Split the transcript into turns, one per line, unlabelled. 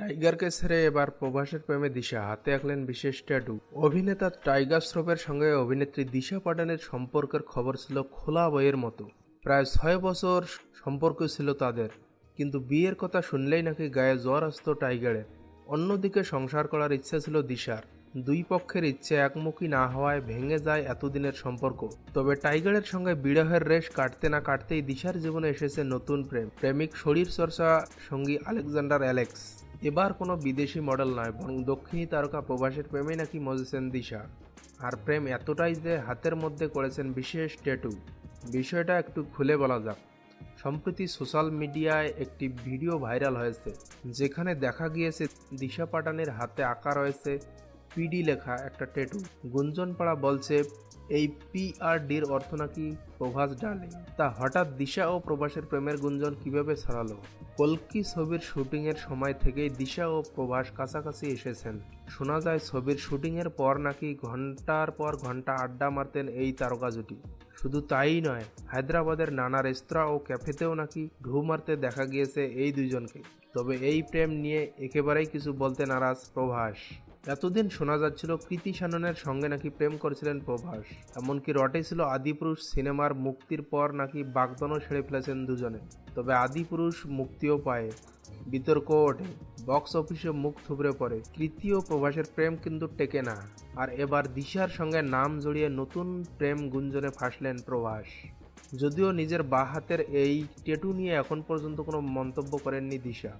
টাইগারকে ছেড়ে এবার প্রভাসের প্রেমে দিশা হাতে আঁকলেন বিশেষ ট্যাটু। অভিনেতা টাইগার শ্রফের সঙ্গে অভিনেত্রী দিশা পাটানের সম্পর্কের খবর ছিল খোলা বইয়ের মতো। প্রায় ছয় বছর সম্পর্ক ছিল তাদের, কিন্তু বিয়ের কথা শুনলেই নাকি গায়ে জ্বর আসতো টাইগারের। অন্যদিকে সংসার করার ইচ্ছে ছিল দিশার। দুই পক্ষের ইচ্ছে একমুখী না হওয়ায় ভেঙে যায় এতদিনের সম্পর্ক। তবে টাইগারের সঙ্গে বিরহের রেশ কাটতে না কাটতেই দিশার জীবনে এসেছে নতুন প্রেম। প্রেমিক শরীর চর্চা সঙ্গী আলেকজান্ডার অ্যালেক্স। এবার কোনো বিদেশি মডেল নয়, বরং দক্ষিণী তারকা প্রবাসের প্রেমে নাকি মজেছেন দিশা। আর প্রেম এতটাই যে হাতের মধ্যে করেছেন বিশেষ ট্যাটু বিষয়টা একটু খুলে বলা যাক। সম্প্রতি সোশ্যাল মিডিয়ায় একটি ভিডিও ভাইরাল হয়েছে, যেখানে দেখা গিয়েছে দিশা পাটানের হাতে আঁকা রয়েছে পিডি লেখা একটা ট্যাটু গুঞ্জনপাড়া বলছে এই পিআরডির অর্থ নাকি প্রভাস ডার্লিং? তা হঠাৎ দিশা ও প্রভাসের প্রেমের গুঞ্জন কীভাবে ছড়ালো? কলকি ছবির শুটিংয়ের সময় থেকেই দিশা ও প্রভাস কাছাকাছি এসেছেন। শোনা যায়, ছবির শুটিংয়ের পর নাকি ঘণ্টার পর ঘণ্টা আড্ডা মারতেন এই তারকা জুটি। শুধু তাই নয়, হায়দ্রাবাদের নানা রেস্তোরাঁ ও ক্যাফেতেও নাকি ঢু মারতে দেখা গিয়েছে এই দুজনকে তবে এই প্রেম নিয়ে একেবারেই কিছু বলতে নারাজ প্রভাস। এতদিন শোনা যাচ্ছিল কৃতি শাননের সঙ্গে নাকি প্রেম করেছিলেন প্রভাস। এমনকি রটে ছিল আদিপুরুষ সিনেমার মুক্তির পর নাকি বাগদানও ছেড়ে ফেলেছেন দুজনে। তবে আদিপুরুষ মুক্তিও পায় বিতর্ক ওঠে, বক্স অফিসে মুখ থুবড়ে পড়ে। ও প্রভাসের প্রেম কিন্তু টেকে না। আর এবার দিশার সঙ্গে নাম জড়িয়ে নতুন প্রেম গুঞ্জনে ফাঁসলেন প্রভাস। যদিও নিজের বা হাতের এই টেটু নিয়ে এখন পর্যন্ত কোনো মন্তব্য করেননি দিশা।